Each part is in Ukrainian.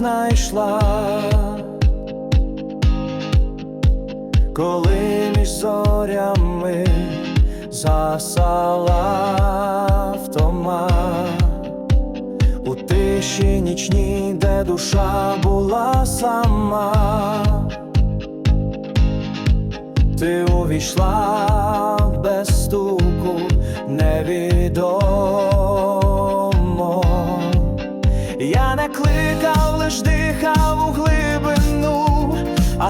увійшла, коли між зорями засала втома, у тиші нічній, де душа була сама, ти увійшла без стуку невідомо.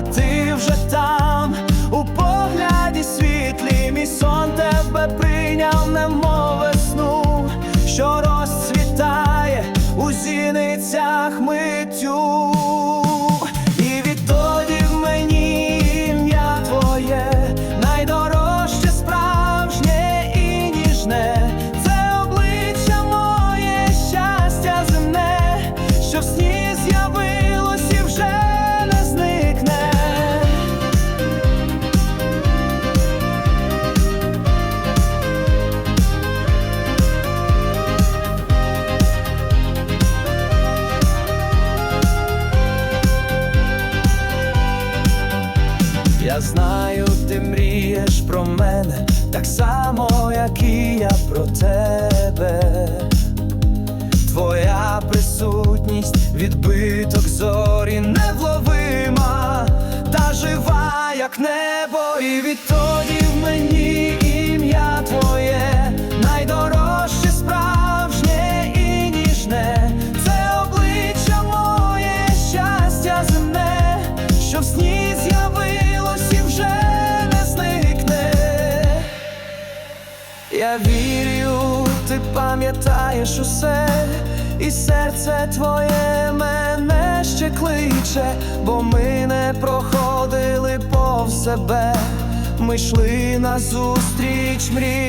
Ти вже там, у погляді світлі, мій сон тебе прийняв, немов весну, що розцвітає у зіницях миттю. Знаю, ти мрієш про мене так само, як і я про тебе. Твоя присутність, відбиток зорі невловима, та жива, як небо, і відтоді в мені ти пам'ятаєш усе, і серце твоє мене ще кличе, бо ми не проходили повз себе, ми йшли назустріч відтоді